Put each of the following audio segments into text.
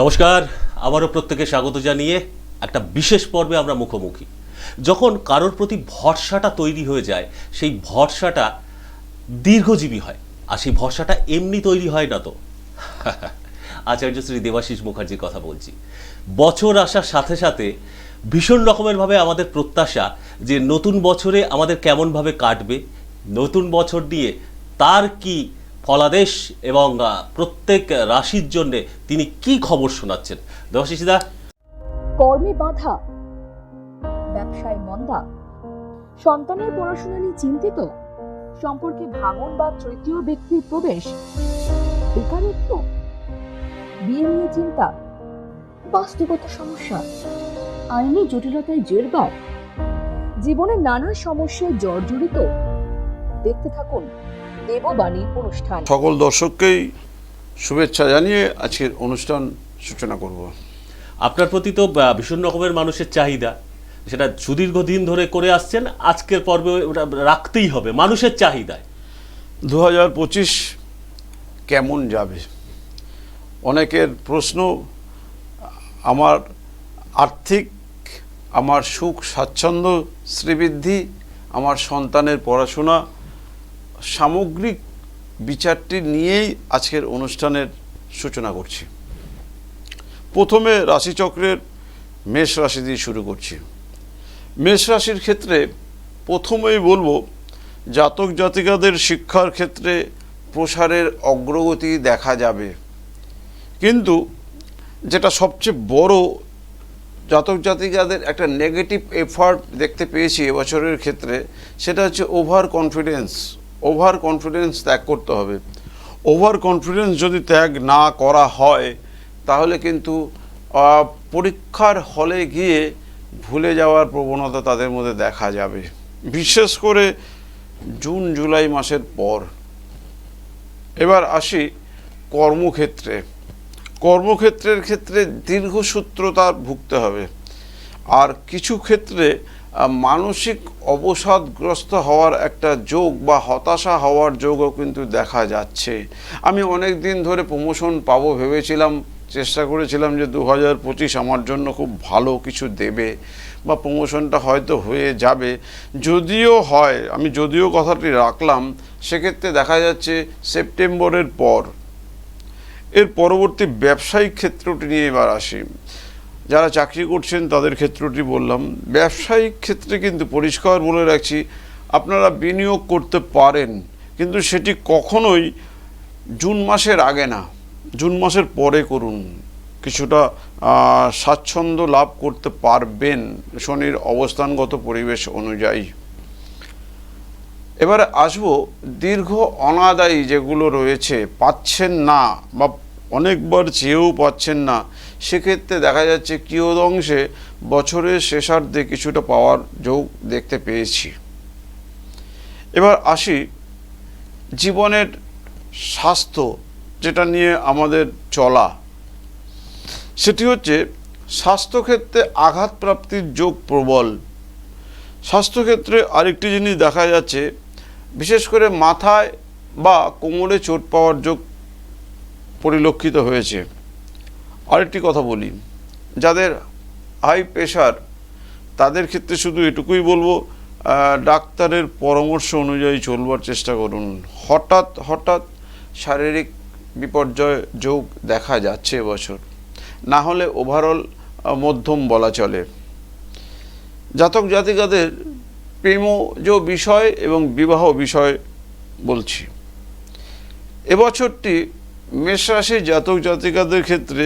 নমস্কার, আবারও প্রত্যেকে স্বাগত জানিয়ে একটা বিশেষ পর্বে আমরা মুখোমুখি। যখন কারোর প্রতি ভরসাটা তৈরি হয়ে যায়, সেই ভরসাটা দীর্ঘজীবী হয়, আর সেই ভরসাটা এমনি তৈরি হয় না তো। আচার্য শ্রী দেবাশিস মুখার্জির কথা বলছি। বছর আসার সাথে সাথে ভীষণ রকমেরভাবে আমাদের প্রত্যাশা যে নতুন বছরে আমাদের কেমনভাবে কাটবে, নতুন বছর নিয়ে তার কি ফলাদেশ এবং প্রত্যেক রাশির জন্যে তিনি কি খবর শোনাচ্ছেন? দেবাশিসদা কর্মে বাধা, ব্যবসায় মন্দা, সন্তানের পড়াশোনা নিয়ে চিন্তিত, সম্পর্কে ভাঙন বা তৃতীয় ব্যক্তির প্রবেশ, বেকারত্ব, বিয়ে নিয়ে চিন্তা বাস্তুগত সমস্যা, আইনি জটিলতায় জেরবার জীবনের নানা সমস্যায় জর্জরিত। দেখতে থাকুন দেববাণী অনুষ্ঠান। সকল দর্শককেই শুভেচ্ছা জানিয়ে আজকের অনুষ্ঠান সূচনা করব। আপনার প্রতি তো ভীষণ রকমের মানুষের চাহিদা। সেটা সুদীর্ঘদিন ধরে করে আসছেন আজকের পর্বে ওটা রাখতেই হবে মানুষের চাহিদায়। দু হাজার পঁচিশ কেমন যাবে? অনেকের প্রশ্ন আমার আর্থিক আমার সুখ স্বাচ্ছন্দ্য শ্রীবৃদ্ধি আমার সন্তানের পড়াশোনা সামগ্রিক বিচারটি নিয়েই আজকের অনুষ্ঠানের সূচনা করছি। প্রথমে রাশিচক্রের মেষ রাশি দিয়ে শুরু করছি। মেষ রাশির ক্ষেত্রে প্রথমেই বলব, জাতক জাতিকাদের শিক্ষার ক্ষেত্রে প্রসারের অগ্রগতি দেখা যাবে। কিন্তু যেটা সবচেয়ে বড়, জাতক জাতিকাদের একটা নেগেটিভ এফার্ট দেখতে পেয়েছি এবছরের ক্ষেত্রে, সেটা হচ্ছে ওভার কনফিডেন্স ওভার কনফিডেন্স ত্যাগ করতে হবে। ওভার কনফিডেন্স যদি ত্যাগ না করা হয়, তাহলে কিন্তু পরীক্ষার হলে গিয়ে ভুলে যাওয়ার প্রবণতা তাদের মধ্যে দেখা যাবে। বিশেষ করে জুন জুলাই মাসের পর। এবার আসি কর্মক্ষেত্রে। কর্মক্ষেত্রের ক্ষেত্রে দীর্ঘসূত্রতা ভুগতে হবে। আর কিছু ক্ষেত্রে মানসিক অবসাদগ্রস্ত হওয়ার একটা যোগ বা হতাশা হওয়ার যোগও কিন্তু দেখা যাচ্ছে। আমি অনেক দিন ধরে প্রমোশন পাবো ভেবেছিলাম, চেষ্টা করেছিলাম যে দু হাজার পঁচিশ আমার জন্য খুব ভালো কিছু দেবে বা প্রমোশনটা হয়তো হয়ে যাবে। যদিও হয়, আমি যদিও কথাটি রাখলাম, সেক্ষেত্রে দেখা যাচ্ছে সেপ্টেম্বরের পর, এর পরবর্তী ব্যবসায়িক ক্ষেত্রটি নিয়ে এবার আসি। যারা চাকরি করছেন তাদের ক্ষেত্রটি বললাম। ব্যবসায়িক ক্ষেত্রে কিন্তু পরিষ্কার বলে রাখছি, আপনারা বিনিয়োগ করতে পারেন, কিন্তু সেটি কখনোই জুন মাসের আগে না। জুন মাসের পরে করুন। কিছুটা স্বাচ্ছন্দ্য লাভ করতে পারবেন শনির অবস্থানগত পরিবেশ অনুযায়ী। এবারে আসব দীর্ঘ অনাদায়ী যেগুলো রয়েছে, পাচ্ছেন না বা অনেকবার চেয়েও পাচ্ছেন না সেক্ষেত্রে দেখা যাচ্ছে কিয়দংশে বছরের শেষার্ধে কিছুটা পাওয়ার যোগ দেখতে পেয়েছি। এবার আসি জীবনের স্বাস্থ্য যেটা নিয়ে আমাদের চলা। সেটি হচ্ছে স্বাস্থ্যক্ষেত্রে আঘাতপ্রাপ্তির যোগ প্রবল। স্বাস্থ্যক্ষেত্রে আরেকটি জিনিস দেখা যাচ্ছে, বিশেষ করে মাথায় বা কোমরে চোট পাওয়ার যোগ পরিলক্ষিত হয়েছে। আরেকটি কথা বলি। যাদের হাই প্রেশার তাদের ক্ষেত্রে শুধু এটুকুই বলব ডাক্তারের পরামর্শ অনুযায়ী চলবার চেষ্টা করুন। হঠাৎ হঠাৎ শারীরিক বিপর্যয় যোগ দেখা যাচ্ছে এবছর। না হলে ওভারঅল মধ্যম বলা চলে। জাতক জাতিকাদের প্রেমজ বিষয় এবং বিবাহ বিষয় বলছি। এবছরটি মেষ রাশির জাতক জাতিকাদের ক্ষেত্রে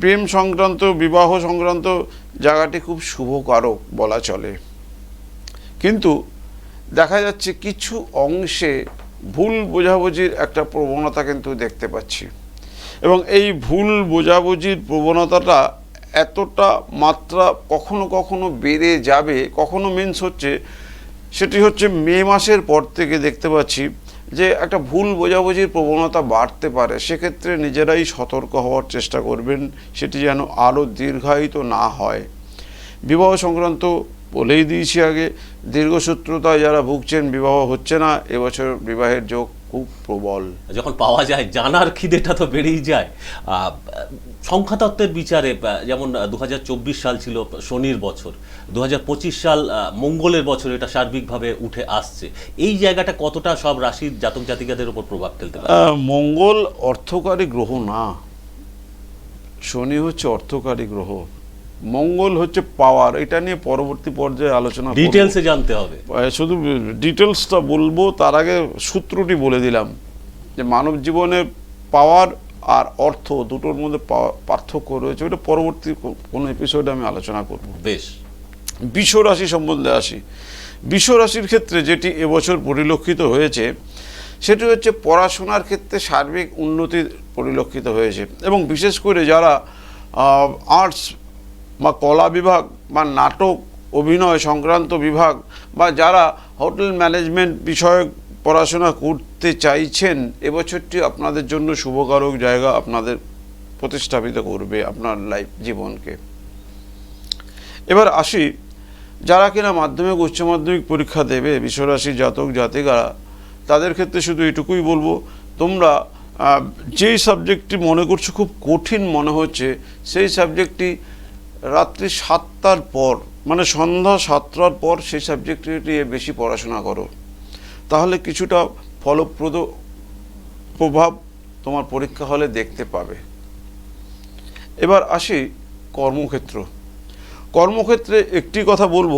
প্রেম সংক্রান্ত, বিবাহ সংক্রান্ত জায়গাটি খুব শুভকারক বলা চলে। কিন্তু দেখা যাচ্ছে কিছু অংশে ভুল বোঝাবুঝির একটা প্রবণতা কিন্তু দেখতে পাচ্ছি। এবং এই ভুল বোঝাবুঝির প্রবণতাটা এতটা মাত্রা কখনো কখনো বেড়ে যাবে, কখনো মিন্স হচ্ছে, সেটি হচ্ছে মে মাসের পর থেকে দেখতে পাচ্ছি যে একটা ভুল বোঝাবুঝির প্রবণতা বাড়তে পারে, সেক্ষেত্রে নিজেরাই সতর্ক হওয়ার চেষ্টা করবেন, সেটি যেন আরও দীর্ঘায়িত না হয়। বিবাহ সংক্রান্ত বলেই দিয়েছি আগে, দীর্ঘসূত্রতায় যারা ভুগছেন বিবাহ হচ্ছে না, এবছর বিবাহের যোগ খুব প্রবল। যখন পাওয়া যায়, জানার খিদেটা তো বেড়েই যায়। সংখ্যাতত্ত্বের বিচারে যেমন দু হাজার চব্বিশ সাল ছিল শনির বছর। দু হাজার পঁচিশ সাল মঙ্গলের বছর এটা সার্বিকভাবে উঠে আসছে। এই জায়গাটা কতটা সব রাশির জাতক জাতিকাদের উপর প্রভাব ফেলতে পারে? মঙ্গল অর্থকারী গ্রহ না। শনি হচ্ছে অর্থকারী গ্রহ। মঙ্গল হচ্ছে পাওয়ার। এটা নিয়ে পরবর্তী পর্যায়ে আলোচনা ডিটেলসে জানতে হবে। শুধু ডিটেলসটা বলব তার আগে সূত্রটি বলে দিলাম যে মানব জীবনে পাওয়ার আর অর্থ দুটোর মধ্যে পা- পার্থক্য রয়েছে। ওটা পরবর্তী কোনো এপিসোডে আমি আলোচনা করব। বেশ। বিশ্ব রাশি সম্বন্ধে আসি। বিশ্ব রাশির ক্ষেত্রে যেটি এবছর পরিলক্ষিত হয়েছে সেটি হচ্ছে পড়াশোনার ক্ষেত্রে সার্বিক উন্নতি পরিলক্ষিত হয়েছে এবং বিশেষ করে যারা আর্টস বা কলা বিভাগ বা নাটক অভিনয় সংক্রান্ত বিভাগ বা যারা হোটেল ম্যানেজমেন্ট বিষয়ক পড়াশোনা করতে চাইছেন, এবছরটি আপনাদের জন্য শুভকারক জায়গা আপনাদের প্রতিস্থাপিত করবে আপনার লাইফ জীবনকে। এবার আসি, যারা কিনা মাধ্যমিক, উচ্চ মাধ্যমিক পরীক্ষা দেবে, বিশ্বরাশি জাতক, জাতিকারা, তাদের ক্ষেত্রে শুধু এটুকুই বলব, তোমরা যেই সাবজেক্টটি মনে করছ খুব কঠিন মনে হচ্ছে, সেই সাবজেক্টটি রাত্রি সাতটার পর মানে সন্ধ্যা সাতটার পর সেই সাবজেক্টটি বেশি পড়াশোনা করো। তাহলে কিছুটা ফলপ্রদ প্রভাব তোমার পরীক্ষা হলে দেখতে পাবে। এবার আসি কর্মক্ষেত্র। কর্মক্ষেত্রে একটি কথা বলব,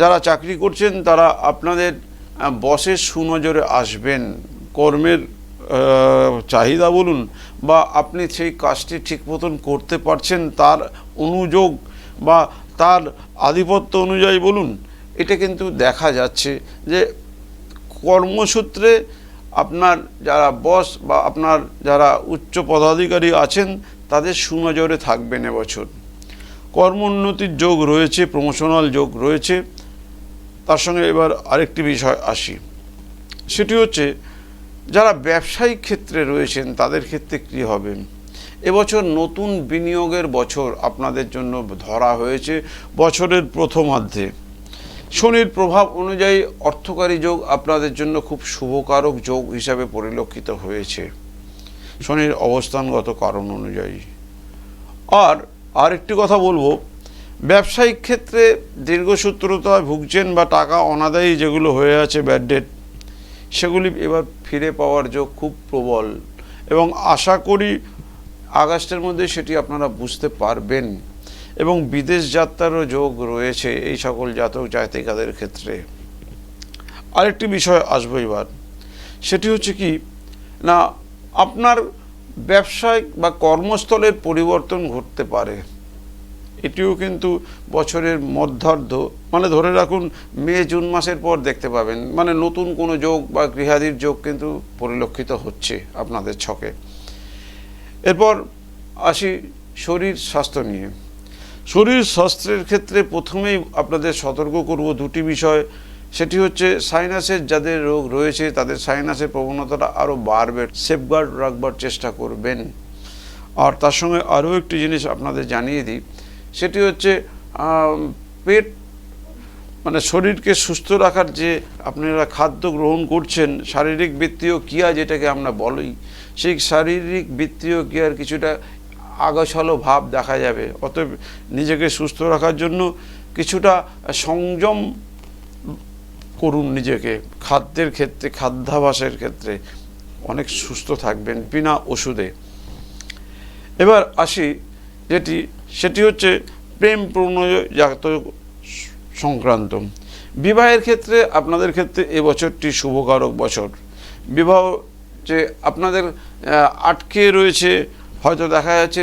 যারা চাকরি করছেন তারা আপনাদের বসের সুনজরে আসবেন। কর্মের চাহিদা বলুন বা আপনি সেই কাজটি ঠিক মতন করতে পারছেন তার অনুযোগ বা তার আধিপত্য অনুযায়ী বলুন, এটা কিন্তু দেখা যাচ্ছে যে কর্মসূত্রে আপনার যারা বস বা আপনার যারা উচ্চ পদাধিকারী আছেন, তাদের সুনজরে থাকবেন এবছর। কর্মোন্নতির যোগ রয়েছে প্রমোশনাল যোগ রয়েছে। তার সঙ্গে এবার আরেকটি বিষয় আসি। সেটি হচ্ছে, যারা ব্যবসায়িক ক্ষেত্রে রয়েছেন, তাদের ক্ষেত্রে কী হবে? এবছর নতুন বিনিয়োগের বছর আপনাদের জন্য ধরা হয়েছে, বছরের প্রথমার্ধে। শনির প্রভাব অনুযায়ী অর্থকারী যোগ আপনাদের জন্য খুব শুভকারক যোগ হিসাবে পরিলক্ষিত হয়েছে। শনির অবস্থানগত কারণ অনুযায়ী। আর আরেকটি কথা বলব, ব্যবসায়িক ক্ষেত্রে দীর্ঘসূত্রতায় ভুগছেন বা টাকা অনাদায়ী যেগুলো হয়ে আছে ব্যাড ডেট সেগুলি এবার ফিরে পাওয়ার যোগ খুব প্রবল। এবং আশা করি আগস্টের মধ্যে সেটি আপনারা বুঝতে পারবেন। এবং বিদেশ যাত্রারও যোগ রয়েছে এই সকল জাতক জাতিকাদের ক্ষেত্রে। আরেকটি বিষয় আসব এবার। সেটি হচ্ছে কি, না, আপনার ব্যবসায়িক বা কর্মস্থলের পরিবর্তন ঘটতে পারে। এটিও কিন্তু বছরের মধ্যার্ধ মানে ধরে রাখুন মে, জুন মাসের পর দেখতে পাবেন। মানে নতুন কোনো যোগ বা গৃহাদির যোগ কিন্তু পরিলক্ষিত হচ্ছে আপনাদের ছকে। এরপর আসি শরীর স্বাস্থ্য নিয়ে। শরীর স্বাস্থ্যের ক্ষেত্রে প্রথমেই আপনাদের সতর্ক করব দুটি বিষয়। সেটি হচ্ছে সাইনাসের যাদের রোগ রয়েছে, তাদের সাইনাসের প্রবণতাটা আরও বাড়বে। সেফগার্ড রাখবার চেষ্টা করবেন। আর তার সঙ্গে আরও একটি জিনিস আপনাদের জানিয়ে দিই, সেটি হচ্ছে পেট মানে শরীরকে সুস্থ রাখার যে আপনারা খাদ্য গ্রহণ করছেন, শারীরিক বৃত্তীয় ক্রিয়া যেটাকে আমরা বলি, সেই শারীরিক বৃত্তীয় ক্রিয়ার কিছুটা আগছালো ভাব দেখা যাবে। অতএব নিজেকে সুস্থ রাখার জন্য কিছুটা সংযম করুন নিজেকে। খাদ্যের ক্ষেত্রে, খাদ্যাভাসের ক্ষেত্রে অনেক সুস্থ থাকবেন বিনা ওষুধে। এবার আসি যেটি, সেটি হচ্ছে প্রেম জাত সংক্রান্ত। বিবাহের ক্ষেত্রে আপনাদের ক্ষেত্রে এ বছরটি শুভকারক বছর। বিবাহ যে আপনাদের আটকে রয়েছে হয়তো দেখা যাচ্ছে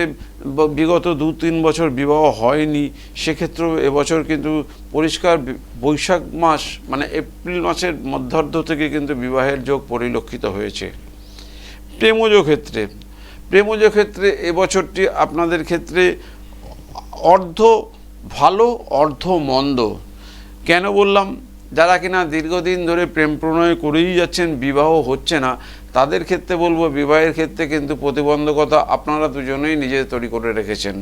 বিগত দু তিন বছর বিবাহ হয়নি, সেক্ষেত্রেও এবছর কিন্তু পরিষ্কার বৈশাখ মাস মানে এপ্রিল মাসের মধ্যার্ধ থেকে কিন্তু বিবাহের যোগ পরিলক্ষিত হয়েছে। প্রেমজ ক্ষেত্রে প্রেমজ ক্ষেত্রে এবছরটি আপনাদের ক্ষেত্রে অর্ধ ভালো, অর্ধ মন্দ। কেন বললাম? যারা কিনা দীর্ঘদিন ধরে প্রেম প্রণয় করেই যাচ্ছেন, বিবাহ হচ্ছে না তাদের ক্ষেত্রে বলব, বিবাহের ক্ষেত্রে কিন্তু প্রতিবন্ধকতা আপনারা দুজনেই নিজে তৈরি করে রেখেছেন।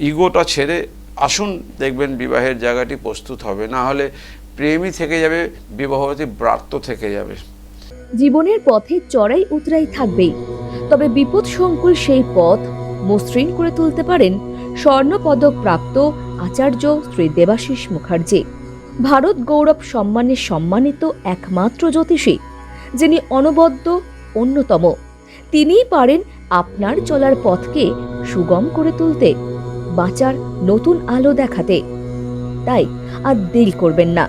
ইগোটা ছেড়ে আসুন, দেখবেন বিবাহের জায়গাটি প্রস্তুত হবে। না হলে প্রেমই থেকে যাবে বিবাহটি ব্রাত্য থেকে যাবে। জীবনের পথে চড়াই উতরাই থাকবেই। তবে বিপদ সংকুল সেই পথ মসৃণ করে তুলতে পারেন স্বর্ণপদক প্রাপ্ত আচার্য শ্রী দেবাশিস মুখার্জি। ভারত গৌরব সম্মানে সম্মানিত একমাত্র জ্যোতিষী। যিনি অনবদ্য, অন্যতম। তিনিই পারেন আপনার চলার পথকে সুগম করে তুলতে, বাঁচার নতুন আলো দেখাতে। তাই আর দেরি করবেন না।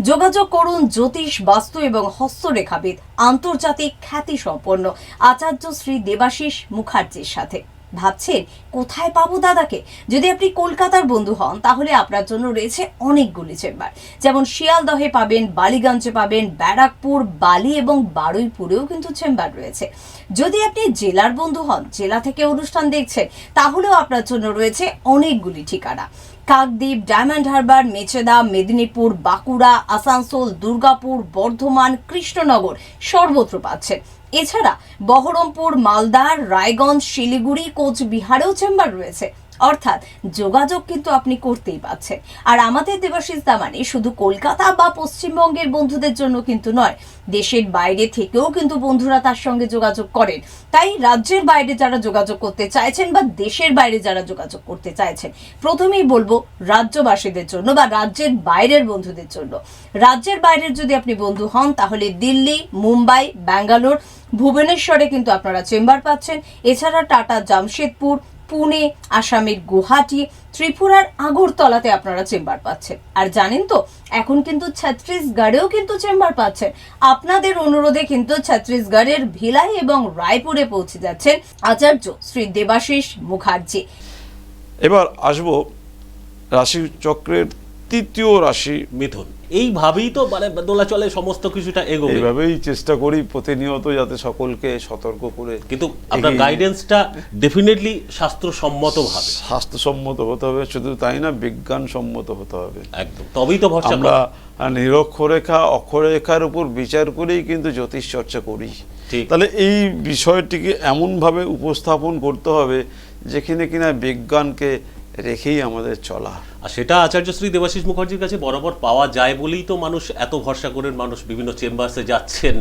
যোগাযোগ করুন জ্যোতিষ, বাস্তু এবং হস্তরেখাবিদ, আন্তর্জাতিক খ্যাতি সম্পন্ন আচার্য শ্রী দেবাশিস মুখার্জির সাথে। ভাবছেন, কোথায় পাবো দাদাকে? যদি আপনি কলকাতার বন্ধু হন, তাহলে আপনার জন্য রয়েছে অনেকগুলি চেম্বার। যেমন শিয়ালদহে পাবেন, বালিগঞ্জে পাবেন, ব্যারাকপুর, বালি এবং বারুইপুরেও কিন্তু চেম্বার রয়েছে। যদি আপনি জেলার বন্ধু হন, জেলা থেকে অনুষ্ঠান দেখছেন, তাহলেও আপনার জন্য রয়েছে অনেকগুলি ঠিকানা। কাকদ্বীপ, ডায়মন্ড হারবার, মেচেদা, মেদিনীপুর, বাঁকুড়া, আসানসোল, দুর্গাপুর, বর্ধমান, কৃষ্ণনগর সর্বত্র পাচ্ছেন। এছাড়া বহরমপুর মালদা রায়গঞ্জ শিলিগুড়ি কোচবিহারেও চেম্বার রয়েছে। অর্থাৎ যোগাযোগ কিন্তু আপনি করতেই পাচ্ছেন আর আমাদের দেবাশিস দামানি শুধু কলকাতা বা পশ্চিমবঙ্গের বন্ধুদের জন্য কিন্তু নয়, দেশের বাইরে থেকেও কিন্তু বন্ধুরা তার সঙ্গে যোগাযোগ করেন। তাই রাজ্যের বাইরে যারা যোগাযোগ করতে চাইছেন বা দেশের বাইরে যারা যোগাযোগ করতে চাইছেন, প্রথমেই বলব রাজ্যবাসীদের জন্য বা রাজ্যের বাইরের বন্ধুদের জন্য। রাজ্যের বাইরের যদি আপনি বন্ধু হন, তাহলে দিল্লি, মুম্বাই, ব্যাঙ্গালোর, ভুবনেশ্বরে কিন্তু আপনারা চেম্বার পাচ্ছেন। এছাড়া টাটা, জামশেদপুর পুনে, আসামের গুয়াহাটি, ত্রিপুরার আগরতলাতে আপনারা চেম্বার পাচ্ছেন। আর জানেন তো, এখন কিন্তু ছত্তিশগড়েও কিন্তু চেম্বার পাচ্ছেন। আপনাদের অনুরোধে কিন্তু ছত্তিশগড়ের ভিলাই এবং রায়পুরে পৌঁছে যাচ্ছেন আচার্য শ্রী দেবাশিস মুখার্জি। এবার আসব রাশি চক্রের তৃতীয় রাশি মিথুন। এইভাবেই তো মানে দোলাচলে সমস্ত কিছুটা এগোবে। এইভাবেই চেষ্টা করি প্রতিনিয়ত যাতে সকলকে সতর্ক করে কিন্তু আপনার গাইডেন্সটা ডেফিনেটলি শাস্ত্রসম্মত ভাবে স্বাস্থ্যসম্মত হতে হবে শুধু তাই না বিজ্ঞানসম্মত হতে হবে। একদম তবেই তো ভরসা আমরা নিরক্ষরেখা অক্ষরেখার উপর বিচার করেই কিন্তু জ্যোতিষ চর্চা করি। তাহলে এই বিষয়টিকে এমনভাবে উপস্থাপন করতে হবে যেখানে কিনা বিজ্ঞানকে রেখেই আমাদের চলা। আর সেটা আচার্য শ্রী দেবাশিস মুখার্জির কাছে বরাবর পাওয়া যায় বলেই তো মানুষ এত ভরসা করেন মানুষ বিভিন্ন চেম্বার্সে যাচ্ছেন।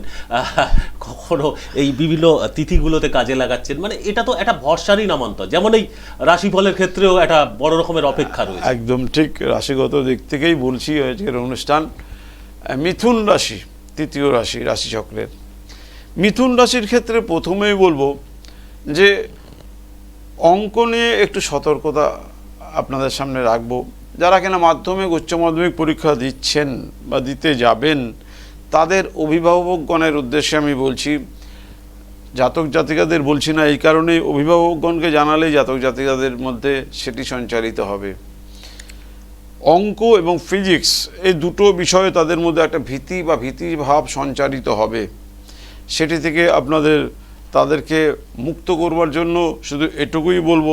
কখনো এই বিভিন্ন তিথিগুলোতে কাজে লাগাচ্ছেন। মানে এটা তো একটা ভরসারই নামান্তর। যেমন এই রাশিফলের ক্ষেত্রেও একটা বড় রকমের অপেক্ষা রয়েছে। একদম ঠিক। রাশিগত দিক থেকেই বলছি আজকের অনুষ্ঠান মিথুন রাশি তৃতীয় রাশি রাশিচক্রের মিথুন রাশির ক্ষেত্রে প্রথমেই বলব যে অঙ্ক নিয়ে একটু সতর্কতা আপনাদের সামনে রাখব। যারা কিনা মাধ্যমিক, উচ্চ মাধ্যমিক পরীক্ষা দিচ্ছেন বা দিতে যাবেন, তাদের অভিভাবকগণের উদ্দেশ্যে আমি বলছি, জাতক জাতিকাদের বলছি না, এই কারণেই অভিভাবকগণকে জানালেই জাতক জাতিকাদের মধ্যে সেটি সঞ্চারিত হবে। অঙ্ক এবং ফিজিক্স, এই দুটো বিষয়ে তাদের মধ্যে একটা ভীতি বা ভীতি ভাব সঞ্চারিত হবে। সেটি থেকে আপনাদের, তাদেরকে মুক্ত করবার জন্য শুধু এটুকুই বলব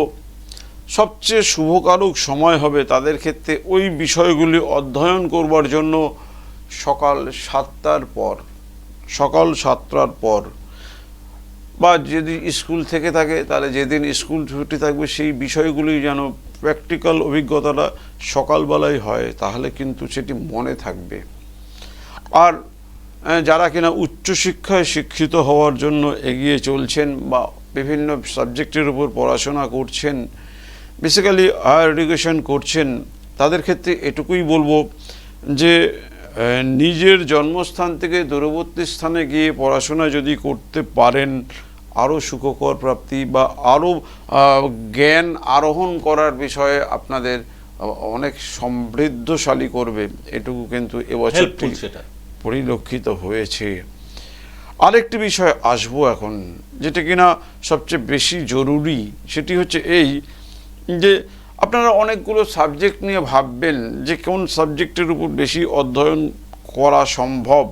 সবচেয়ে শুভকারক সময় হবে তাদের ক্ষেত্রে ওই বিষয়গুলি অধ্যয়ন করবার জন্য সকাল সাতটার পর, সকাল সাতটার পর। বা যদি স্কুল থেকে থাকে, তাহলে যেদিন স্কুল ছুটি থাকবে সেই বিষয়গুলি যেন প্র্যাকটিক্যাল অভিজ্ঞতাটা সকালবেলায় হয়, তাহলে কিন্তু সেটি মনে থাকবে। আর যারা কিনা উচ্চশিক্ষায় শিক্ষিত হওয়ার জন্য এগিয়ে চলছেন বা বিভিন্ন সাবজেক্টের উপর পড়াশোনা করছেন বেসিক্যালি হায়ার এডুকেশন করছেন তাদের ক্ষেত্রে এটুকুই বলব যে নিজের জন্মস্থান থেকে দূরবর্তী স্থানে গিয়ে পড়াশোনা যদি করতে পারেন আরও সুখকর প্রাপ্তি বা আরও জ্ঞান আরোহণ করার বিষয়ে আপনাদের অনেক সমৃদ্ধশালী করবে এটুকু কিন্তু এবছর সেটা। পরিলক্ষিত হয়েছে। আরেকটি বিষয় আসব এখন যেটা কিনা সবচেয়ে বেশি জরুরি সেটি হচ্ছে এই যে আপনারা অনেকগুলো সাবজেক্ট নিয়ে ভাববেন যে কোন সাবজেক্টের উপর বেশি অধ্যয়ন করা সম্ভব।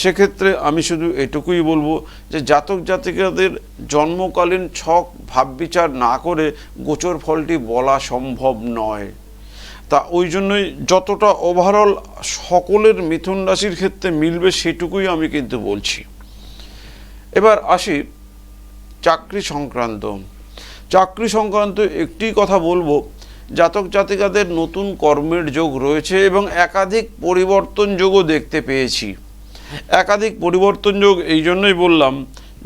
সেক্ষেত্রে আমি শুধু এটুকুই বলব যে জাতক জাতিকাদের জন্মকালীন ছক ভাববিচার না করে গোচর ফলটি বলা সম্ভব নয়। তা ওই জন্যই যতটা ওভারঅল সকলের মিথুন রাশির ক্ষেত্রে মিলবে সেটুকুই আমি কিন্তু বলছি। এবার আসি চাকরি সংক্রান্ত। চাকরি সংক্রান্ত একটি কথা বলব। জাতক জাতিকাদের নতুন কর্মের যোগ রয়েছে এবং একাধিক পরিবর্তন যোগও দেখতে পেয়েছি। একাধিক পরিবর্তন যোগ এই জন্যই বললাম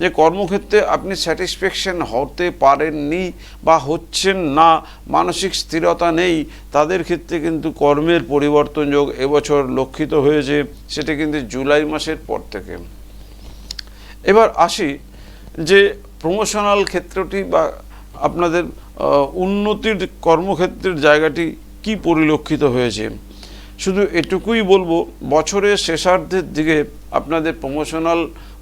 যে কর্মক্ষেত্রে আপনি স্যাটিসফ্যাকশন হতে পারেননি বা হচ্ছেন না, মানসিক স্থিরতা নেই, তাদের ক্ষেত্রে কিন্তু কর্মের পরিবর্তন যোগ এবছর লক্ষিত হয়েছে, সেটা কিন্তু জুলাই মাসের পর থেকে। এবার আসি যে প্রমোশনাল ক্ষেত্রটি বা আপনাদের উন্নতির কর্মক্ষেত্রের জায়গাটি কি পরিলক্ষিত হয়েছে? শুধু এটুকুই বলব, বছরের শেষার্ধের দিকে আপনাদের প্রমোশনাল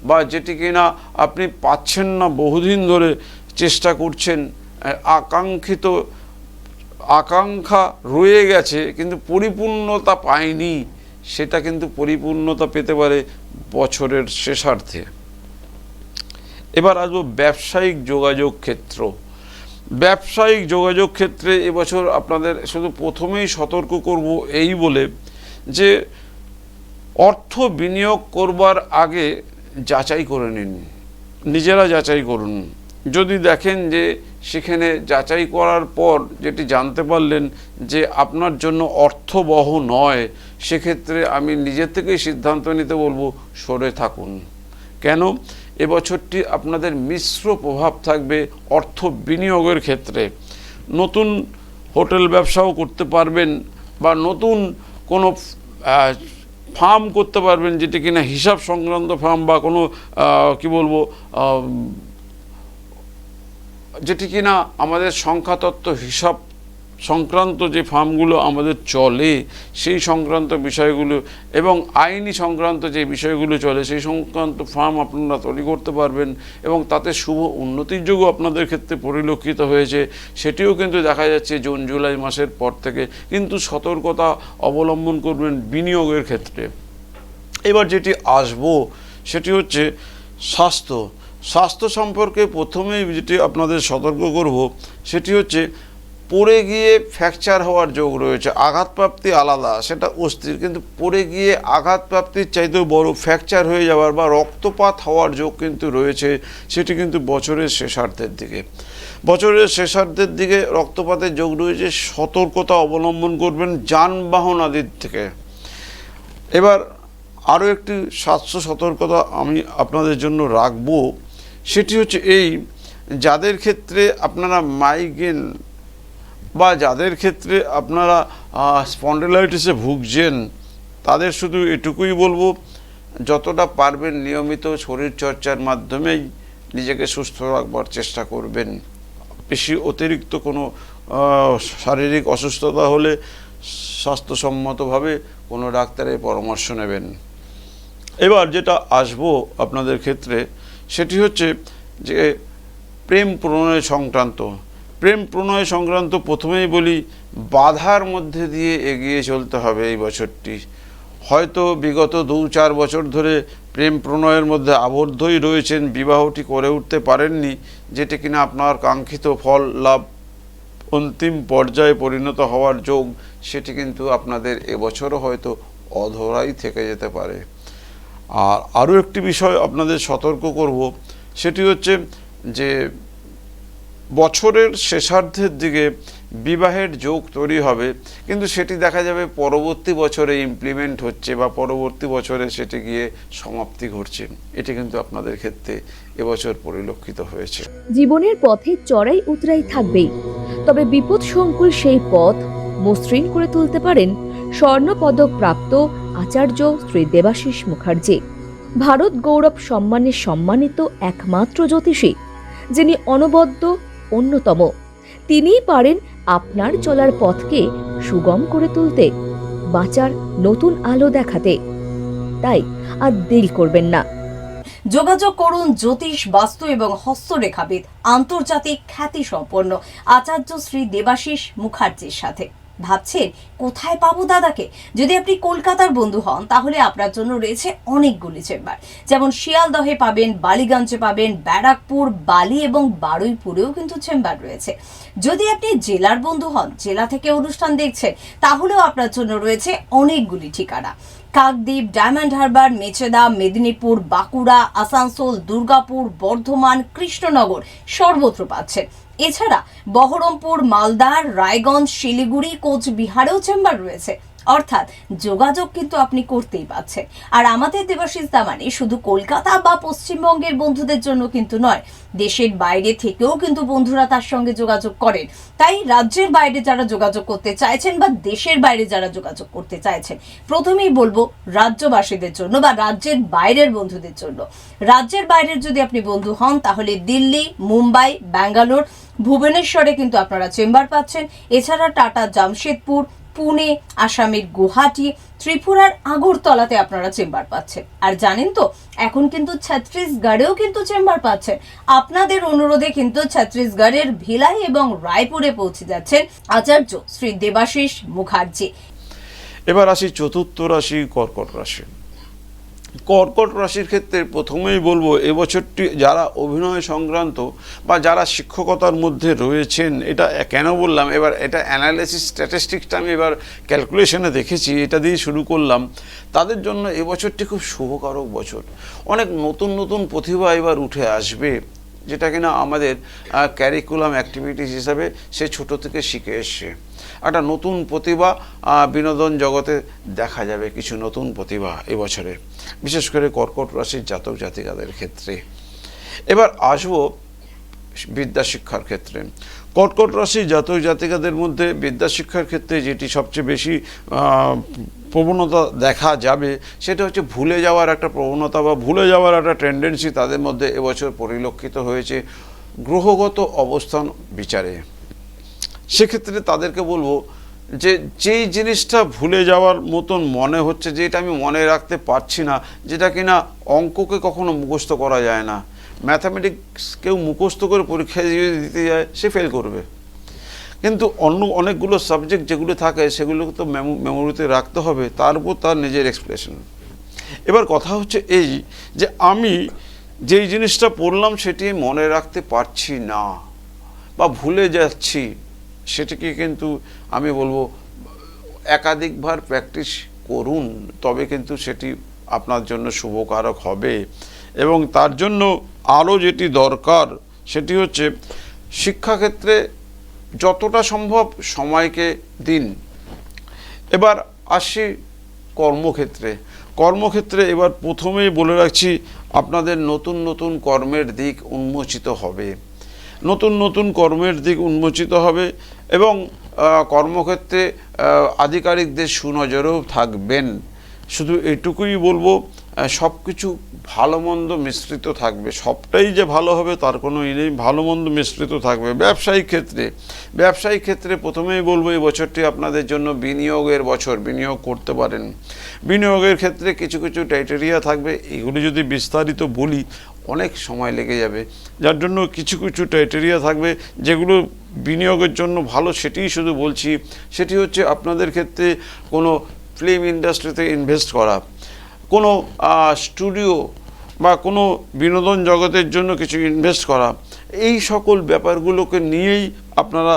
বা যেটি কিনা আপনি পাচ্ছেন না বহুদিন ধরে চেষ্টা করছেন আকাঙ্ক্ষিত, আকাঙ্ক্ষা রয়ে গেছে কিন্তু পরিপূর্ণতা পায়নি, সেটা কিন্তু পরিপূর্ণতা পেতে পারে বছরের শেষার্ধে। এবার আসব ব্যবসায়িক যোগাযোগ ক্ষেত্র। ব্যবসায়িক যোগাযোগ ক্ষেত্রে এবছর আপনাদের শুধু প্রথমেই সতর্ক করব এই বলে যে অর্থ বিনিয়োগ করবার আগে যাচাই করে নিন। নিজেরা যাচাই করুন। যদি দেখেন যে সেখানে যাচাই করার পর যেটি জানতে পারলেন যে আপনার জন্য অর্থবহ নয়, সেক্ষেত্রে আমি নিজের থেকেই সিদ্ধান্ত নিতে বলব, সরে থাকুন। কেন? এবছরটি আপনাদের মিশ্র প্রভাব থাকবে অর্থ বিনিয়োগের ক্ষেত্রে। নতুন হোটেল ব্যবসাও করতে পারবেন বা নতুন কোনো ফার্ম করতে পারবেন যেটি কিনা হিসাব সংক্রান্ত ফার্ম বা কোনো কি বলব যেটি কিনা আমাদের সংখ্যাতত্ত্ব হিসাব সংক্রান্ত যে ফার্মগুলো আমাদের চলে, সেই সংক্রান্ত বিষয়গুলো এবং আইনি সংক্রান্ত যে বিষয়গুলো চলে, সেই সংক্রান্ত ফার্ম আপনারা তৈরি করতে পারবেন এবং তাতে শুভ উন্নতির যোগও আপনাদের ক্ষেত্রে পরিলক্ষিত হয়েছে। সেটিও কিন্তু দেখা যাচ্ছে জুন, জুলাই মাসের পর থেকে কিন্তু সতর্কতা অবলম্বন করবেন বিনিয়োগের ক্ষেত্রে। এবার যেটি আসব, সেটি হচ্ছে স্বাস্থ্য। স্বাস্থ্য সম্পর্কে প্রথমেই যেটি আপনাদের সতর্ক করব, সেটি হচ্ছে পড়ে গিয়ে ফ্র্যাকচার হওয়ার যোগ রয়েছে, আঘাতপ্রাপ্তি আলাদা, সেটা অস্থির, কিন্তু পড়ে গিয়ে আঘাতপ্রাপ্তির চাইতেও বড় ফ্র্যাকচার হয়ে যাওয়ার বা রক্তপাত হওয়ার যোগ কিন্তু রয়েছে, সেটি কিন্তু বছরের শেষার্ধের দিকে। বছরের শেষার্ধের দিকে রক্তপাতের যোগ রয়েছে, সতর্কতা অবলম্বন করবেন যানবাহন আদির থেকে। এবার আরও একটি স্বাস্থ্য সতর্কতা আমি আপনাদের জন্য রাখব, সেটি হচ্ছে এই, যাদের ক্ষেত্রে আপনারা মাইগ্রেন বা যাদের ক্ষেত্রে আপনারা স্পন্ডেলাইটিসে ভুগছেন, তাদের শুধু এটুকুই বলব, যতটা পারবেন নিয়মিত শরীর চর্চার মাধ্যমেই নিজেকে সুস্থ রাখবার চেষ্টা করবেন। বেশি অতিরিক্ত কোনো শারীরিক অসুস্থতা হলে স্বাস্থ্যসম্মতভাবে কোনো ডাক্তারের পরামর্শ নেবেন। এবার যেটা আসব আপনাদের ক্ষেত্রে, সেটি হচ্ছে যে, প্রেম প্রণয় সংক্রান্ত। প্রেম প্রণয় সংক্রান্ত প্রথমেই বলি, বাধার মধ্যে দিয়ে এগিয়ে চলতে হবে এই বছরটি। হয়তো বিগত দু চার বছর ধরে প্রেম প্রণয়ের মধ্যে আবদ্ধই রয়েছেন, বিবাহটি করে উঠতে পারেননি, যেটি কিনা আপনার কাঙ্ক্ষিত ফল লাভ অন্তিম পর্যায়ে পরিণত হওয়ার যোগ, সেটি কিন্তু আপনাদের এবছরও হয়তো অধরাই থেকে যেতে পারে। আর আরও একটি বিষয় আপনাদের সতর্ক করব, সেটি হচ্ছে যে বছরের শেষার্ধের দিকে বিবাহের যোগ তৈরি হবে, কিন্তু সেটি দেখা যাবে পরবর্তী বছরে ইমপ্লিমেন্ট হচ্ছে বা পরবর্তী বছরে সেটি গিয়ে সমাপ্তি ঘটছে। এটি কিন্তু আপনাদের ক্ষেত্রে এবছর পরিলক্ষিত হয়েছে। জীবনের পথে চড়াই উতরাই থাকবেই। তবে বিপদ সংকুল সেই পথ মসৃণ করে তুলতে পারেন স্বর্ণপদক প্রাপ্ত আচার্য শ্রী দেবাশিস মুখার্জি। ভারত গৌরব সম্মানে সম্মানিত একমাত্র জ্যোতিষী, যিনি অনবদ্য অন্যতম। তিনিই পারেন আপনার চলার পথকে সুগম করে তুলতে, বাঁচার নতুন আলো দেখাতে। তাই আর দিল করবেন না। যোগাযোগ করুন জ্যোতিষ, বাস্তু এবং হস্তরেখাবিদ। আন্তর্জাতিক খ্যাতি সম্পন্ন আচার্য শ্রী দেবাশিস মুখার্জির সাথে। ভাবছেন, কোথায় পাবো দাদাকে? যদি আপনি কলকাতার বন্ধু হন, তাহলে আপনার জন্য রয়েছে অনেকগুলি চেম্বার। যেমন শিয়ালদহে পাবেন, বালিগঞ্জে পাবেন, ব্যারাকপুর, বালি এবং বারুইপুরেও কিন্তু চেম্বার রয়েছে। যদি আপনি জেলার বন্ধু হন, জেলা থেকে অনুষ্ঠান দেখছেন, তাহলেও আপনার জন্য রয়েছে অনেকগুলি ঠিকানা। কাকদ্বীপ, ডায়মন্ড হারবার, মেচেদা, মেদিনীপুর, বাঁকুড়া, আসানসোল, দুর্গাপুর, বর্ধমান, কৃষ্ণনগর সর্বত্র পাচ্ছেন। এছাড়া বহরমপুর মালদার রায়গঞ্জ শিলিগুড়ি কোচবিহারেও চেম্বার রয়েছে। অর্থাৎ যোগাযোগ কিন্তু আপনি করতেই পাচ্ছেন আর আমাদের দেবাশিস দামানি শুধু কলকাতা বা পশ্চিমবঙ্গের বন্ধুদের জন্য কিন্তু নয়, দেশের বাইরে থেকেও কিন্তু বন্ধুরা তার সঙ্গে যোগাযোগ করেন। তাই রাজ্যের বাইরে যারা যোগাযোগ করতে চাইছেন বা দেশের বাইরে যারা যোগাযোগ করতে চাইছেন, প্রথমেই বলব রাজ্যবাসীদের জন্য বা রাজ্যের বাইরের বন্ধুদের জন্য। রাজ্যের বাইরের যদি আপনি বন্ধু হন, তাহলে দিল্লি, মুম্বাই, ব্যাঙ্গালোর, ভুবনেশ্বরে কিন্তু আপনারা চেম্বার পাচ্ছেন। এছাড়া টাটা, জামশেদপুর পুনে, আসামের গুয়াহাটি, ত্রিপুরার আগরতলাতে আপনারা চেম্বার পাচ্ছেন। আর জানেন তো, এখন কিন্তু ছত্তিশগড়েও কিন্তু চেম্বার পাচ্ছেন। আপনাদের অনুরোধে কিন্তু ছত্তিশগড়ের ভিলাই এবং রায়পুরে পৌঁছে যাচ্ছেন আচার্য শ্রী দেবাশিস মুখার্জি। এবার আসি চতুর্থ রাশি কর্কট রাশি। কর্কট রাশির ক্ষেত্রে প্রথমেই বলব, এবছরটি যারা অভিনয় সংক্রান্ত বা যারা শিক্ষকতার মধ্যে রয়েছেন, এটা কেন বললাম? এবার এটা অ্যানালিসিস স্ট্যাটিস্টিক্সটা আমি এবার ক্যালকুলেশনে দেখেছি, এটা দিয়ে শুরু করলাম। তাদের জন্য এবছরটি খুব শুভকারক বছর। অনেক নতুন নতুন প্রতিভা এবার উঠে আসবে, যেটা কিনা আমাদের ক্যারিকুলাম অ্যাক্টিভিটিস হিসাবে সে ছোট থেকে শিখে এসছে। একটা নতুন প্রতিভা বিনোদন জগতে দেখা যাবে কিছু নতুন প্রতিভা এবছরে। বিশেষ করে কর্কট রাশির জাতক জাতিকাদের ক্ষেত্রে। এবার আসব বিদ্যা শিক্ষার ক্ষেত্রে। কর্কট রাশির জাতক জাতিকাদের মধ্যে বিদ্যা শিক্ষার ক্ষেত্রে যেটি সবচেয়ে বেশি প্রবণতা দেখা যাবে, সেটা হচ্ছে ভুলে যাওয়ার একটা প্রবণতা বা ভুলে যাওয়ার একটা টেন্ডেন্সি তাদের মধ্যে এবছর পরিলক্ষিত হয়েছে। গ্রহগত অবস্থান বিচারে। সেক্ষেত্রে তাদেরকে বলব যে, যেই জিনিসটা ভুলে যাওয়ার মতন মনে হচ্ছে যে এটা আমি মনে রাখতে পারছি না, যেটা কিনা অঙ্ককে কখনো মুখস্থ করা যায় না ম্যাথামেটিক্স কেউ মুখস্থ করে পরীক্ষা যদি দিতে যায়, সে ফেল করবে। কিন্তু অন্য অনেকগুলো সাবজেক্ট যেগুলো থাকে, সেগুলো তো মেমোরিতে রাখতে হবে, তার উপর তার নিজের এক্সপ্রেশন এবার কথা হচ্ছে এই যে, আমি যেই জিনিসটা পড়লাম, সেটি মনে রাখতে পারছি না, বা ভুলে যাচ্ছি সেটিকে কিন্তু আমি বলব, একাধিকবার প্র্যাকটিস করুন, তবে কিন্তু সেটি আপনার জন্য শুভকারক হবে। এবং তার জন্য আরও যেটি দরকার, সেটি হচ্ছে শিক্ষাক্ষেত্রে যতটা সম্ভব সময়কে দিন। এবার আসি কর্মক্ষেত্রে। কর্মক্ষেত্রে এবার প্রথমেই বলে রাখছি, আপনাদের নতুন নতুন কর্মের দিক উন্মোচিত হবে। নতুন নতুন কর্মের দিক উন্মোচিত হবে এবং কর্মক্ষেত্রে আধিকারিকদের সুনজরেও থাকবেন। শুধু এটুকুই বলব সব কিছু ভালো মন্দ মিশ্রিত থাকবে। সবটাই যে ভালো হবে তার কোনো ই নেই ভালো মন্দ মিশ্রিত থাকবে। ব্যবসায়িক ক্ষেত্রে ব্যবসায়িক ক্ষেত্রে প্রথমেই বলব, এই বছরটি আপনাদের জন্য বিনিয়োগের বছর, বিনিয়োগ করতে পারেন। বিনিয়োগের ক্ষেত্রে কিছু কিছু টাইটেরিয়া থাকবে। এগুলি যদি বিস্তারিত বলি অনেক সময় লেগে যাবে। যার জন্য কিছু কিছু টাইটেরিয়া থাকবে যেগুলো বিনিয়োগের জন্য ভালো, সেটিই শুধু বলছি। সেটি হচ্ছে আপনাদের ক্ষেত্রে কোনো ফিল্ম ইন্ডাস্ট্রিতে ইনভেস্ট করা। কোনো স্টুডিও বা কোনো বিনোদন জগতের জন্য কিছু ইনভেস্ট করা। এই সকল ব্যাপারগুলোকে নিয়েই আপনারা,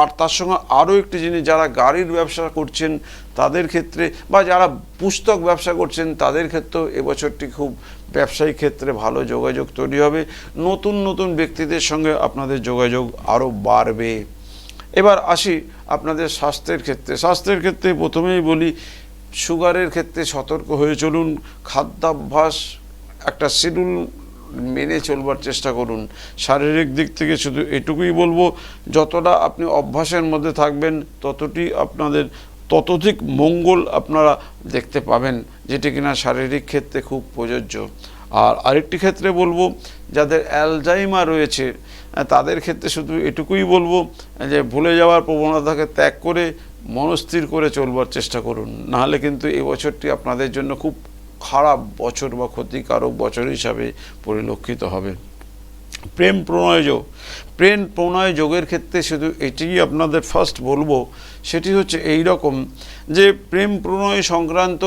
আর তার সঙ্গে আরও একটি জিনিস, যারা গাড়ির ব্যবসা করছেন তাদের ক্ষেত্রে বা যারা পুস্তক ব্যবসা করছেন তাদের ক্ষেত্রেও এবছরটি খুব ব্যবসায়িক ক্ষেত্রে ভালো যোগাযোগ তৈরি হবে। নতুন নতুন ব্যক্তিদের সঙ্গে আপনাদের যোগাযোগ আরও বাড়বে। এবার আসি আপনাদের স্বাস্থ্যের ক্ষেত্রে। স্বাস্থ্যের ক্ষেত্রে প্রথমেই বলি, সুগারের ক্ষেত্রে সতর্ক হয়ে চলুন। খাদ্যাভ্যাস একটা শিডিউল মেনে চলবার চেষ্টা করুন। শারীরিক দিক থেকে শুধু এটুকুই বলব, যতটা আপনি অভ্যাসের মধ্যে থাকবেন, ততটি আপনাদের ততোধিক মঙ্গল আপনারা দেখতে পাবেন, যেটি কিনা শারীরিক ক্ষেত্রে খুব প্রযোজ্য। আর আরেকটি ক্ষেত্রে বলব, যাদের অ্যালজাইমা রয়েছে তাদের ক্ষেত্রে শুধু এটুকুই বলব যে ভুলে যাওয়ার প্রবণতাকে ত্যাগ করে মনস্থির করে চলবার চেষ্টা করুন। নাহলে কিন্তু এই বছরটি আপনাদের জন্য খুব খারাপ বছর বা ক্ষতিকারক বছর হিসাবে পরিলক্ষিত হবে। প্রেম প্রণয় যোগ প্রেম প্রণয় যোগের ক্ষেত্রে শুধু এটিই আপনাদের ফার্স্ট বলব, সেটি হচ্ছে এই রকম যে প্রেম প্রণয় সংক্রান্ত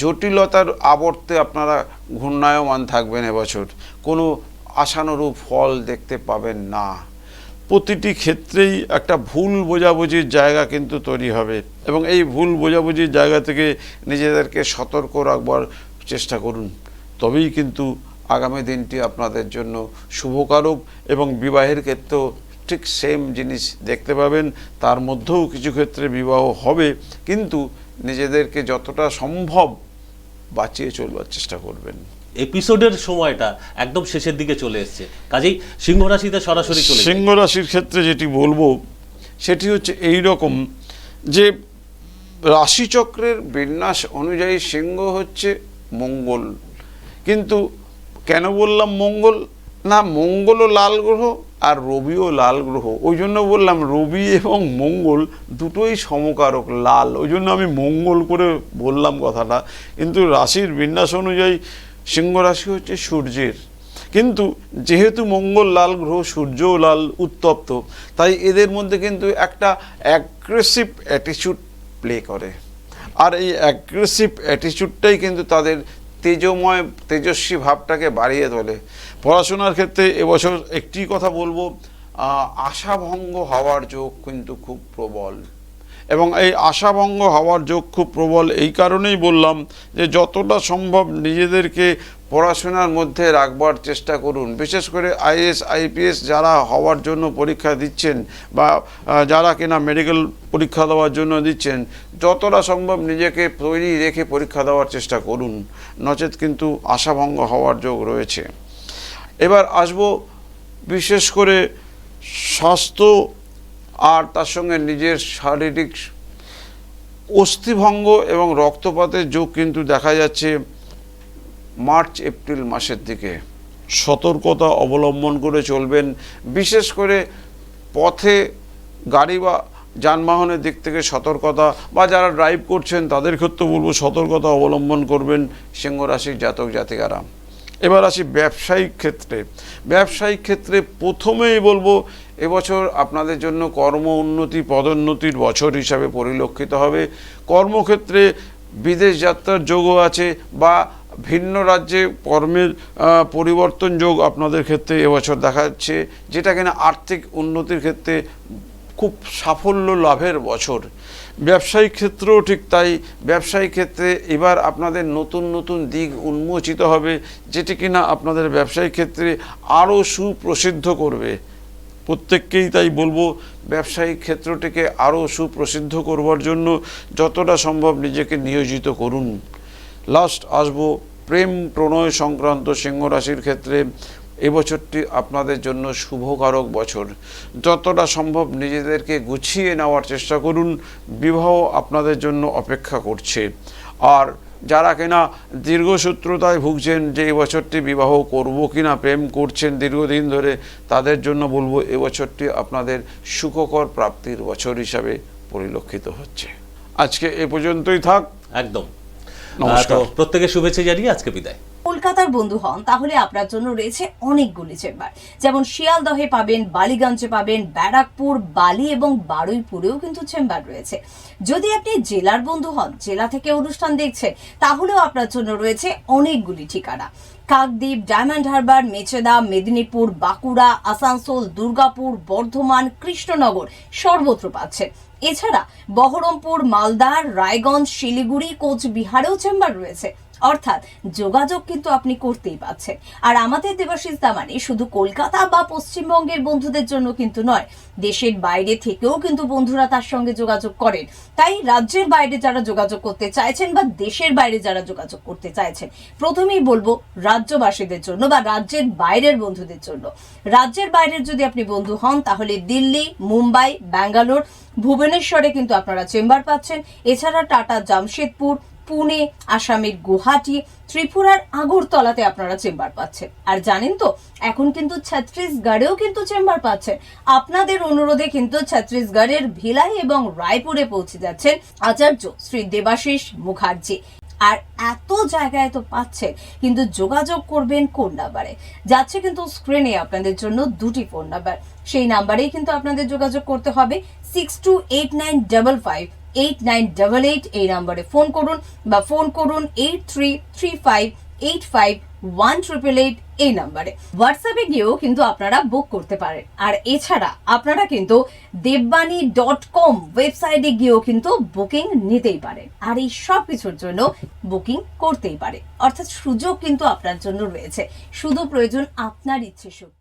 জটিলতার আবর্তে আপনারা ঘূর্ণায়মান থাকবেন এবছর। কোনো আশানুরূপ ফল দেখতে পাবেন না। প্রতিটি ক্ষেত্রেই একটা ভুল বোঝাবুঝির জায়গা কিন্তু তৈরি হবে এবং এই ভুল বোঝাবুঝির জায়গা থেকে নিজেদেরকে সতর্ক রাখবার চেষ্টা করুন। তবেই কিন্তু আগামী দিনটি আপনাদের জন্য শুভকারক এবং বিবাহের ক্ষেত্রেও ঠিক সেম জিনিস দেখতে পাবেন। তার মধ্যেও কিছু ক্ষেত্রে বিবাহ হবে কিন্তু নিজেদেরকে যতটা সম্ভব বাঁচিয়ে চলবার চেষ্টা করবেন। এপিসোডের সময়টা একদম শেষের দিকে চলে এসছে। কাজেই সিংহ রাশিতে সরাসরি চলে সিংহ রাশির ক্ষেত্রে যেটি বলব সেটি হচ্ছে এই রকম যে রাশিচক্রের বিন্যাস অনুযায়ী সিংহ হচ্ছে মঙ্গল। কিন্তু কেন বললাম মঙ্গল? না, মঙ্গলও লাল গ্রহ আর রবিও লাল গ্রহ। ওই জন্য বললাম রবি এবং মঙ্গল দুটোই সমকারক লাল। ওই জন্য আমি মঙ্গল করে বললাম কথাটা। কিন্তু রাশির বিন্যাস অনুযায়ী সিংহ রাশি হচ্ছে সূর্যের। কিন্তু যেহেতু মঙ্গল লাল গ্রহ, সূর্যও লাল, উত্তপ্ত, তাই এদের মধ্যে কিন্তু একটা অ্যাগ্রেসিভ অ্যাটিচিউড প্লে করে। আর এই অ্যাগ্রেসিভ অ্যাটিচিউডটাই কিন্তু তাদের তেজময়, তেজস্বী ভাবটাকে বাড়িয়ে তোলে। পড়াশোনার ক্ষেত্রে এবছর একটি কথা বলব আশাভঙ্গ হওয়ার যোগ কিন্তু খুব প্রবল। এবং এই আশাভঙ্গ হওয়ার যোগ খুব প্রবল। এই কারণেই বললাম যে যতটা সম্ভব নিজেদেরকে পড়াশোনার মধ্যে রাখবার চেষ্টা করুন। বিশেষ করে আইএস, আইপিএস যারা হওয়ার জন্য পরীক্ষা দিচ্ছেন বা যারা কিনা মেডিকেল পরীক্ষা দেওয়ার জন্য দিচ্ছেন, যতটা সম্ভব নিজেকে তৈরি রেখে পরীক্ষা দেওয়ার চেষ্টা করুন। নচেত কিন্তু আশাভঙ্গ হওয়ার যোগ রয়েছে। এবার আসব বিশেষ করে স্বাস্থ্য আর তার সঙ্গে নিজের শারীরিক অস্থিভঙ্গ এবং রক্তপাতের যোগ কিন্তু দেখা যাচ্ছে মার্চ, এপ্রিল মাসের দিকে। সতর্কতা অবলম্বন করে চলবেন। বিশেষ করে পথে গাড়ি বা যানবাহনের দিক থেকে সতর্কতা বা যারা ড্রাইভ করছেন, তাদের ক্ষেত্রে বলব সতর্কতা অবলম্বন করবেন সিংহ রাশির জাতক জাতিকারা। এবার আসি ব্যবসায়িক ক্ষেত্রে। ব্যবসায়িক ক্ষেত্রে প্রথমেই বলব এবছর আপনাদের জন্য কর্ম উন্নতি, পদোন্নতির বছর হিসাবে পরিলক্ষিত হবে। কর্মক্ষেত্রে বিদেশ যাত্রার যোগও আছে বা ভিন্ন রাজ্যে কর্মের পরিবর্তন যোগ আপনাদের ক্ষেত্রে এবছর দেখা যাচ্ছে যেটা কিনা আর্থিক উন্নতির ক্ষেত্রে খুব সাফল্য লাভের বছর। ব্যবসায়িক ক্ষেত্রেও ঠিক তাই। ব্যবসায়িক ক্ষেত্রে এবার আপনাদের নতুন নতুন দিক উন্মোচিত হবে, যেটি কিনা আপনাদের ব্যবসায়িক ক্ষেত্রে আরও সুপ্রসিদ্ধ করবে। প্রত্যেককেই তাই বলব, ব্যবসায়িক ক্ষেত্রটিকে আরও সুপ্রসিদ্ধ করবার জন্য যতটা সম্ভব নিজেকে নিয়োজিত করুন। লাস্ট আসব, প্রেম প্রণয় সংক্রান্ত সিংহ রাশির ক্ষেত্রে এবছরটি আপনাদের জন্য শুভকারক বছর। যতটা সম্ভব নিজেদেরকে গুছিয়ে নেওয়ার চেষ্টা করুন, বিবাহ আপনাদের জন্য অপেক্ষা করছে। আর যারা কিনা দীর্ঘসূত্রতায় ভুগছেন যে এবছরটি বিবাহ করব কিনা প্রেম করছেন দীর্ঘদিন ধরে তাদের জন্য বলব বছরটি আপনাদের সুখকর প্রাপ্তির বছর হিসাবে পরিলক্ষিত হচ্ছে। আজকে এ পর্যন্তই থাক। একদম। নমস্কার। প্রত্যেকে শুভেচ্ছা জানিয়ে আজকে বিদায়। কলকাতার বন্ধু হন, তাহলে আপনার জন্য রয়েছে অনেকগুলি চেম্বার। যেমন শিয়ালদহে পাবেন, বালিগঞ্জে পাবেন, ব্যারাকপুর, বালি এবং বারুইপুরেও কিন্তু চেম্বার রয়েছে। যদি আপনি জেলার বন্ধু হন, জেলা থেকে অনুষ্ঠান দেখছেন, তাহলেও আপনার জন্য রয়েছে অনেকগুলি ঠিকানা। কাকদ্বীপ, ডায়মন্ড হারবার, মেচেদা, মেদিনীপুর, বাঁকুড়া, আসানসোল, দুর্গাপুর, বর্ধমান, কৃষ্ণনগর সর্বত্র পাচ্ছেন। এছাড়া বহরমপুর মালদা রায়গঞ্জ, শিলিগুড়ি, কোচবিহারেও চেম্বার রয়েছে। অর্থাৎ যোগাযোগ কিন্তু আপনি করতেই পাচ্ছেন আর আমাদের দেবাশিস দামানি শুধু কলকাতা বা পশ্চিমবঙ্গের বন্ধুদের জন্য কিন্তু নয়, দেশের বাইরে থেকেও কিন্তু বন্ধুরা তার সঙ্গে যোগাযোগ করেন। তাই রাজ্যের বাইরে যারা যোগাযোগ করতে চাইছেন বা দেশের বাইরে যারা যোগাযোগ করতে চাইছেন, প্রথমেই বলব রাজ্যবাসীদের জন্য বা রাজ্যের বাইরের বন্ধুদের জন্য। রাজ্যের বাইরের যদি আপনি বন্ধু হন, তাহলে দিল্লি, মুম্বাই, ব্যাঙ্গালোর, ভুবনেশ্বরে কিন্তু আপনারা চেম্বার পাচ্ছেন। এছাড়া টাটা, জামশেদপুর পুনে, আসামের গুয়াহাটি, ত্রিপুরার আগরতলাতে আপনারা চেম্বার পাচ্ছেন। আর জানেন তো, এখন কিন্তু ছত্তিশগড়েও কিন্তু চেম্বার পাচ্ছেন। আপনাদের অনুরোধে কিন্তু ছত্তিশগড়ের ভিলাই এবং রায়পুরে পৌঁছে যাচ্ছেন আচার্য শ্রী দেবাশিস মুখার্জি। আর এত জায়গায় তো পাচ্ছেন, কিন্তু যোগাযোগ করবেন কোন নাম্বারে? যাচ্ছে কিন্তু স্ক্রিনে আপনাদের জন্য দুটি ফোন নাম্বার সেই নাম্বারেই কিন্তু আপনাদের যোগাযোগ করতে হবে six two eight nine double five eight nine double eight এই নাম্বারে ফোন করুন বা ফোন করুন eight three three five eight five one triple eight এই নাম্বারে। হোয়াটসঅ্যাপে গিয়েও কিন্তু আপনারা বুক করতে পারেন। আর এছাড়া আপনারা কিন্তু দেববাণী ডট কম ওয়েবসাইটে গিয়েও কিন্তু বুকিং নিতেই পারেন। আর এই সব কিছুর জন্য বুকিং করতেই পারে অর্থাৎ সুযোগ কিন্তু আপনার জন্য রয়েছে। শুধু প্রয়োজন আপনার ইচ্ছে শক্তি